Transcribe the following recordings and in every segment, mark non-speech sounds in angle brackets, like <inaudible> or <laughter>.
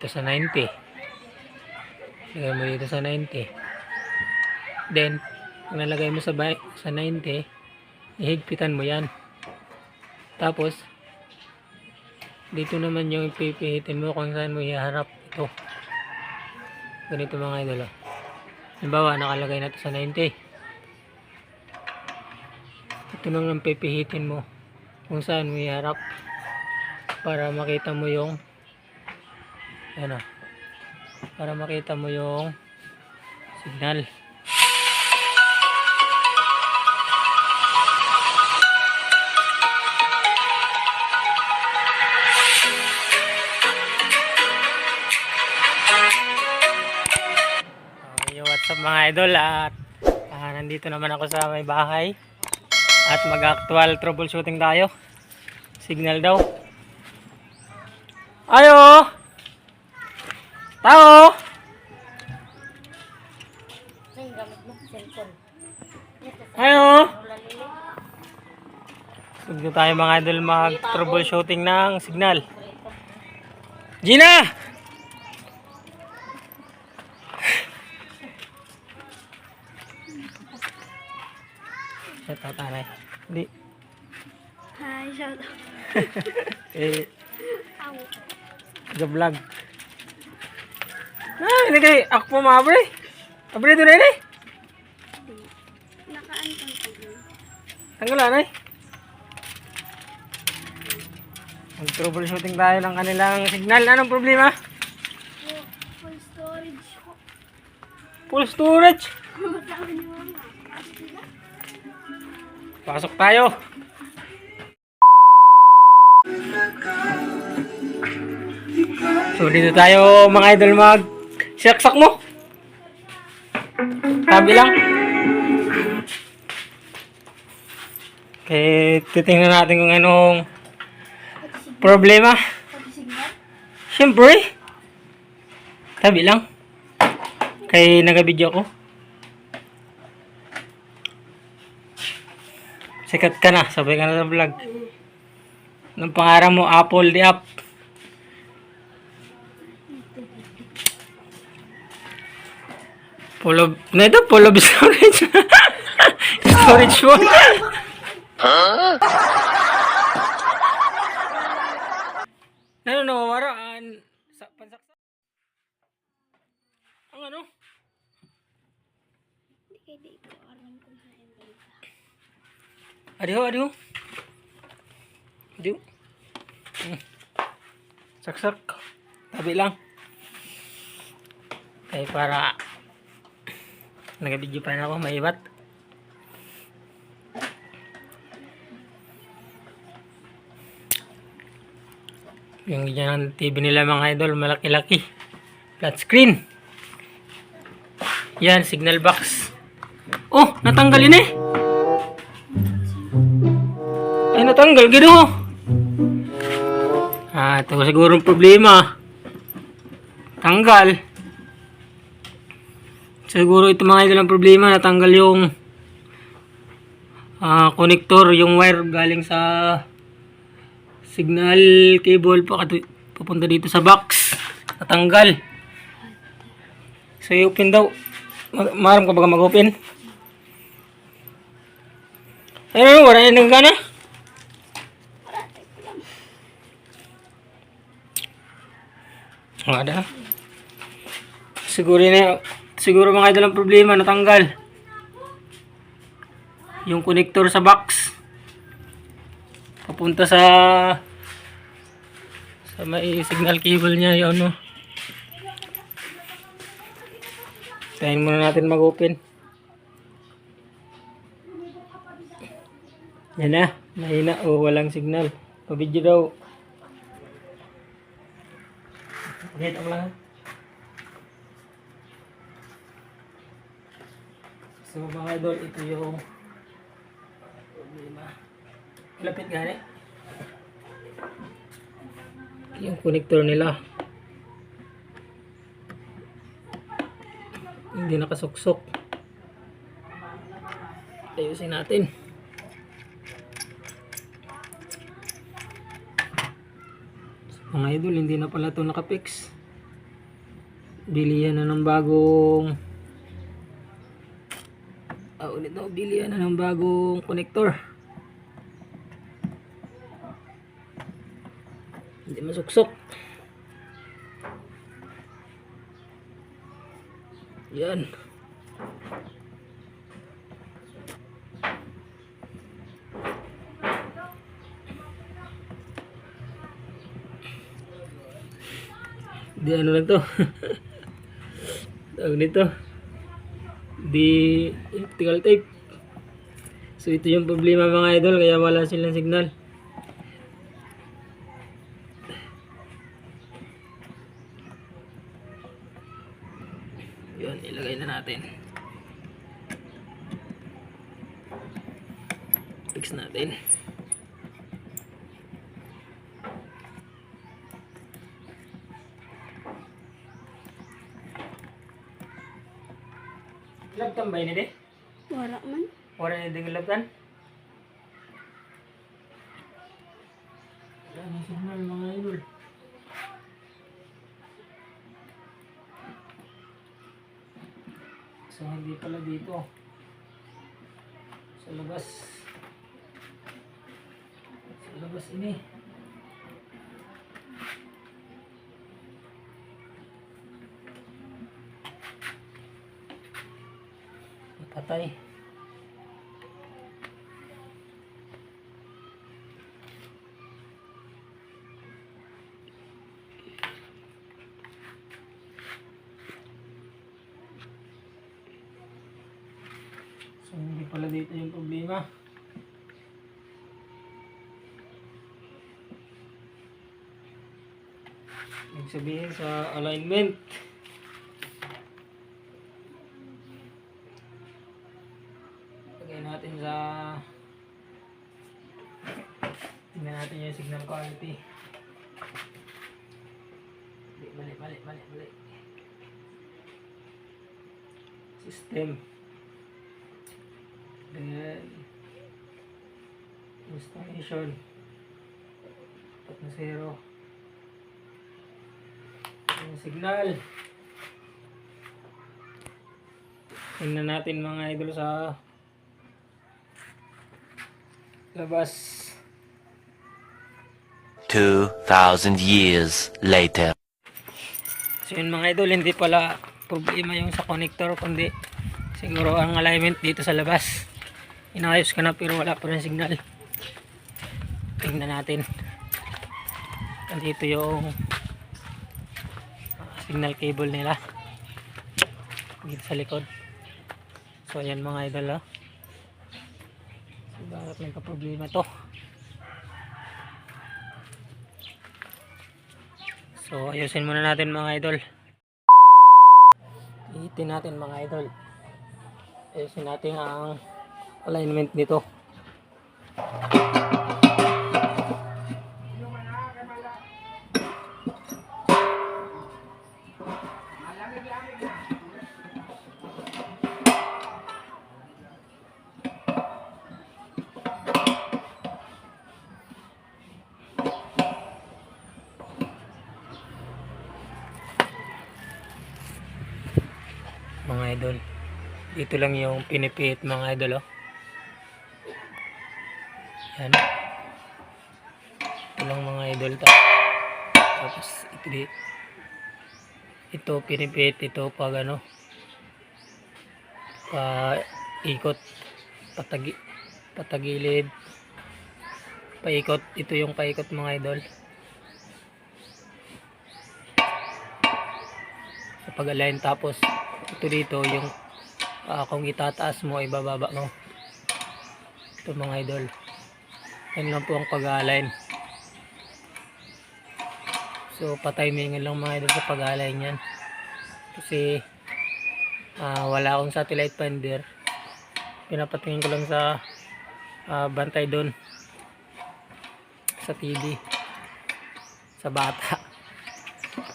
Ito sa 90. Lagay mo dito sa 90. Then, pag nalagay mo sa, sa 90, ihigpitan mo yan. Tapos, dito naman yung pipihitin mo kung saan mo iharap ito. Ganito mga idol. oh. Halimbawa, nakalagay na ito sa 90. Ito naman pipihitin mo kung saan mo iharap para makita mo yung ano para makita mo yung signal. Okay, what's up mga idol? At ah, nandito naman ako sa may bahay. At mag-actual troubleshooting tayo. Signal daw Huwag tayo mga idol mag-troubleshooting ng signal. Gina! Shout out tanay. Hindi. Hi, shout out. <laughs> Eh, Ow. ga-vlog. Ah, hindi kay ako po mga pre. Abre doon na eh. Nakaantong ko. Tanggalan eh. Mag-troubleshooting tayo ng kanilang signal. Anong problema? Full storage ko. Full storage. Pasok tayo. So dito tayo mga idol mag saksak mo. Tabi lang. Okay, titingnan natin kung anong problema. Siyempre. Tabi lang. Kay nagabidyo ko. Sikat ka na. Sabay ka na sa vlog. Anong pangarang mo? Apple the app. Full of, na ito, full <laughs> of storage. storage mo. Ano no, maraan sa pansaksa. Ang ano? Hindi kaya di ko alam kung saan balita. Adiho, adiho. Adiho. Hmm. Saksak. Tabi lang. Ay para nagabidyo pa na ako, maibat. Yung ganyan TV nila mga idol, malaki-laki. Flat screen. Yan, signal box. Oh, natanggal yun eh. Ay, natanggal. Gino. Ah, ito siguro ang problema. Tanggal. Siguro ito mga idol ang problema. Natanggal yung ah, connector, yung wire galing sa signal cable pa papunta dito sa box. Natanggal. So, i-open daw. Ma- Maram ka baga mag-open? Ayun, wala na nang gana. Ang ada. Siguro na siguro mga idol ang problema natanggal. Yung connector sa box. Papunta sa sa may signal cable niya yung ano. Tayin muna natin mag-open. Yan na, mahina o walang signal. Pabidyo daw. Pakita mo lang. So mga idol, ito yung problema. Lapit gani. Yung connector nila. Hindi nakasuksok. Ayusin natin. Mga idol, hindi na pala ito nakapix. bilihan na ng bagong ah ulit na bilihan na ng bagong connector hindi masuksok. Yan. Di ano lang to. <laughs> Tawag nito. Di electrical tape. So ito yung problema mga idol kaya wala silang signal yun ilagay na natin fix natin Labtan ba ini de? Wala man. Wala na din labtan? Wala na signal mga idol. So hindi pala dito. Sa labas. Sa labas ini. Pala dito yung problema. Ibig sabihin sa alignment. Lagay natin sa tingnan natin yung signal quality. Mali, mali, mali, mali, mali. System. Then, installation. Tapat na zero. Yung signal. Tingnan natin mga idol sa labas. 2,000 years later. So yun mga idol, hindi pala problema yung sa connector, kundi siguro ang alignment dito sa labas. Inayos ka na pero wala pa rin signal. Tingnan natin. Dito yung ah, signal cable nila. Dito sa likod. So ayan mga idol oh. So, bakit may problema to? So, ayusin muna natin mga idol. Ihitin natin mga idol. Ayusin natin ang alignment nito. Dito lang yung pinipit mga idol oh. yan. Ito lang mga idol to. Tapos ito ito pinipit ito pag ano pa ikot patagi patagilid paikot. Ito yung paikot mga idol. Sa pag-align tapos ito dito yung ah, kung itataas mo ay bababa mo. Ito mga idol. Yan lang po ang pag-align so pataymingan lang mga idol sa pag-align yan kasi ah, wala akong satellite finder. Pinapatingin ko lang sa ah, bantay doon. Sa TV sa bata. <laughs>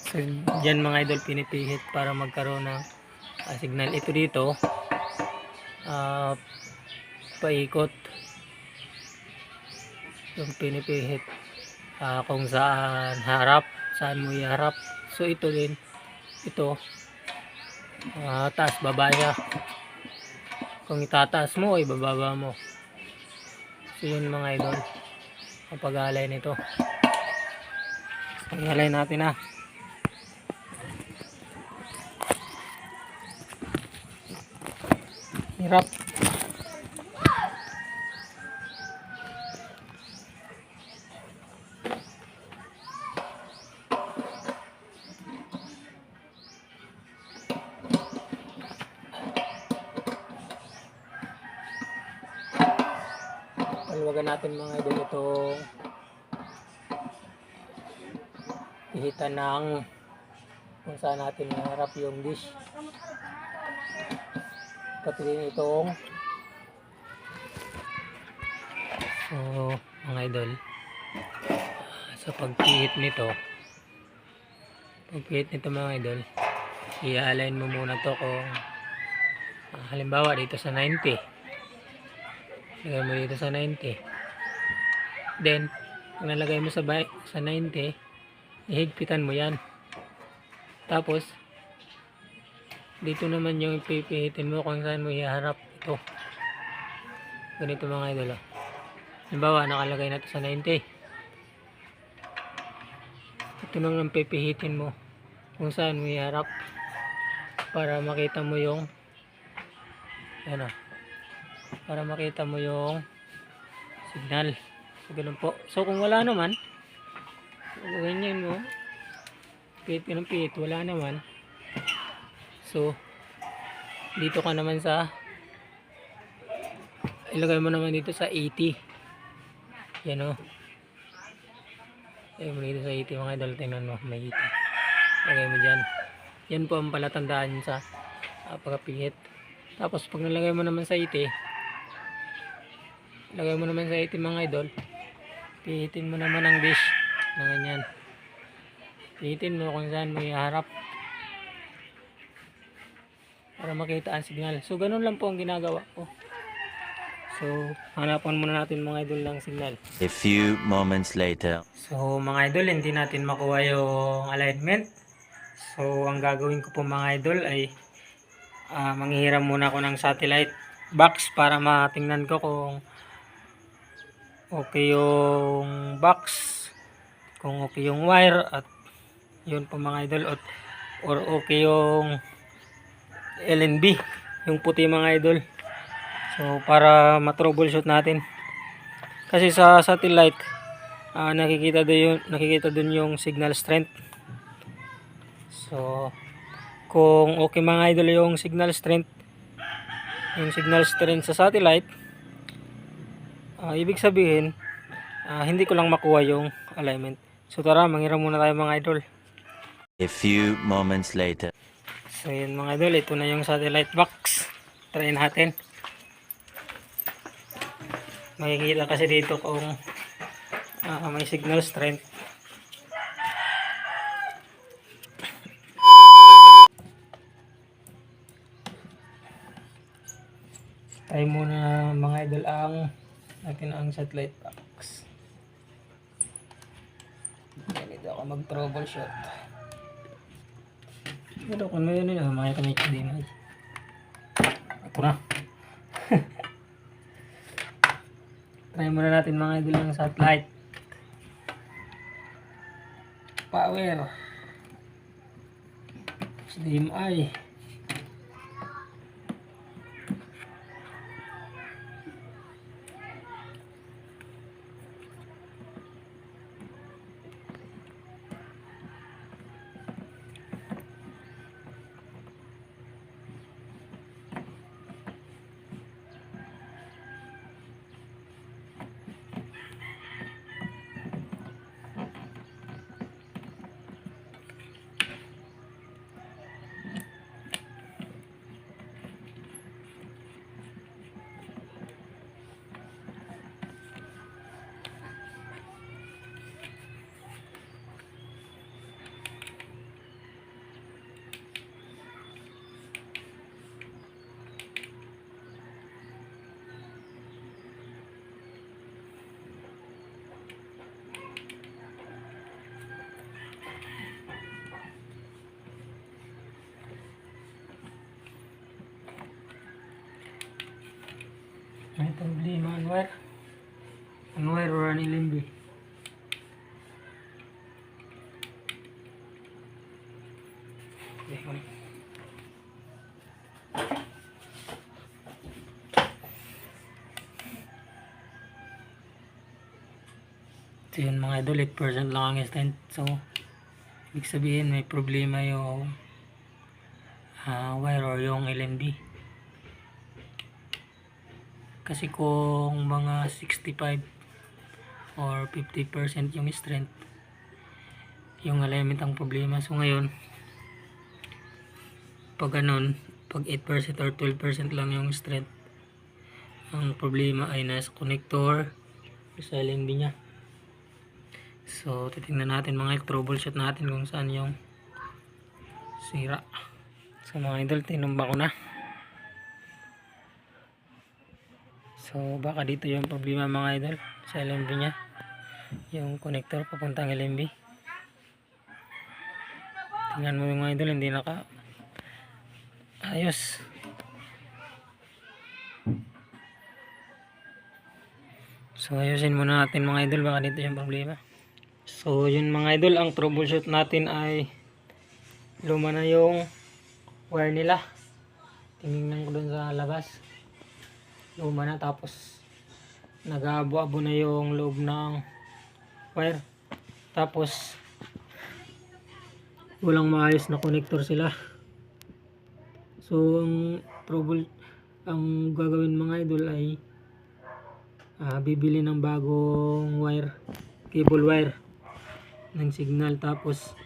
So dyan mga idol pinipihit para magkaroon ng ah, signal ito dito ah, paikot yung pinipihit ah, kung saan harap saan mo iharap so ito din ito Ah, taas, baba siya. Kung itataas mo, ibababa mo. So yun mga idol. Ang pag-alay nito. Pag-alay natin ah. Hirap. Paluwagan natin mga idol itong ihitan ng kung saan natin maharap yung dish. Pati din itong so mga idol sa pagpihit nito pagpihit nito mga idol i-align mo muna to kung ah, halimbawa dito sa 90 lagay mo dito sa 90 then pag nalagay mo sa, sa 90 ihigpitan mo yan. Tapos dito naman yung pipihitin mo kung saan mo iharap ito. Ganito mga idol oh. halimbawa nakalagay na ito sa 90 ito naman ang pipihitin mo kung saan mo iharap para makita mo yung ano para makita mo yung signal. So ganun po. So kung wala naman ganyan mo pihit ka ng pihit wala naman so dito ka naman sa ilagay mo naman dito sa 80 yan o ilagay mo dito sa 80 mga idol. Tingnan mo may 80 ilagay mo dyan. Yan po ang palatandaan sa uh, pagkapihit tapos pag nalagay mo naman sa 80 lagay mo naman sa 80 mga idol. Pihitin mo naman ang dish. Na ganyan. Pihitin mo kung saan mo iharap para makita ang signal so ganun lang po ang ginagawa ko so hanapan muna natin mga idol ng signal A few moments later. So mga idol, hindi natin makuha yung alignment. So ang gagawin ko po mga idol ay ah, manghihiram muna ako ng satellite box para matingnan ko kung okay yung box, kung okay yung wire at yun po mga idol at, or okay yung LNB, yung puti mga idol. So para ma-troubleshoot natin. Kasi sa satellite ah, nakikita doon yung nakikita doon yung signal strength. So kung okay mga idol yung signal strength yung signal strength sa satellite ah, ibig sabihin ah, hindi ko lang makuha yung alignment. So tara, manghiram muna tayo mga idol. A few moments later. So yun mga idol, ito na yung satellite box. Try natin. Makikita kasi dito kung ah, may signal strength. Try muna mga idol ang natin ang satellite box. Ganito ako mag-troubleshoot. Pero kung may ano yun, may kami din ay. Ito na. <laughs> Try muna natin mga idol ng satellite. Power. HDMI. Ano problema? Anwar? Anwar LMB? Okay, So yun mga idol, 8% lang ang stent. So, ibig sabihin may problema yung ah, wire or yung LMB. Kasi kung mga 65 or 50% yung strength, yung alignment ang problema. So ngayon, pag ganun, pag 8% or 12% lang yung strength, ang problema ay nasa connector sa LMB niya. So, titingnan natin mga troubleshoot natin kung saan yung sira. So, mga idol, tinumba ko na. So, baka dito yung problema mga idol sa LMB niya. Yung connector papuntang LMB. Tingnan mo yung mga idol, hindi naka ayos. So, ayusin muna natin mga idol, baka dito yung problema. So, yun mga idol, ang troubleshoot natin ay luma na yung wire nila. Tingnan ko dun sa labas. Luma na tapos nag-aabo-abo na yung loob ng wire. Tapos walang maayos na connector sila. So, ang trouble ang gagawin mga idol ay ah, bibili ng bagong wire, cable wire ng signal tapos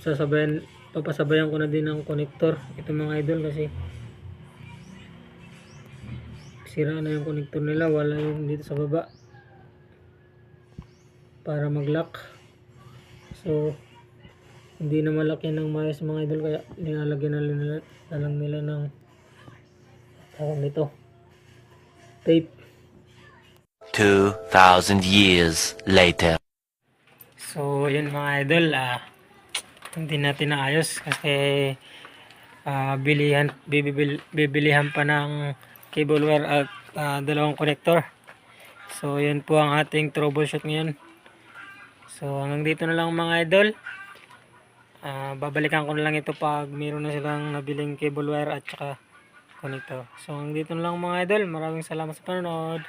sasabayan papasabayan ko na din ng connector ito mga idol kasi sira na yung connector nila wala yung dito sa baba. Para mag lock so hindi na malaki ng mayos mga idol kaya nilalagyan na nila na lang nila ng tawag nito tape. 2,000 years later. So, yun mga idol, ah, hindi natin naayos kasi ah, bilihan, bibil, bibilihan pa ng cable wire at ah, dalawang connector. So, yun po ang ating troubleshoot ngayon. So, hanggang dito na lang mga idol. Ah, babalikan ko na lang ito pag meron na silang nabiling cable wire at saka connector. So, hanggang dito na lang mga idol. Maraming salamat sa panonood.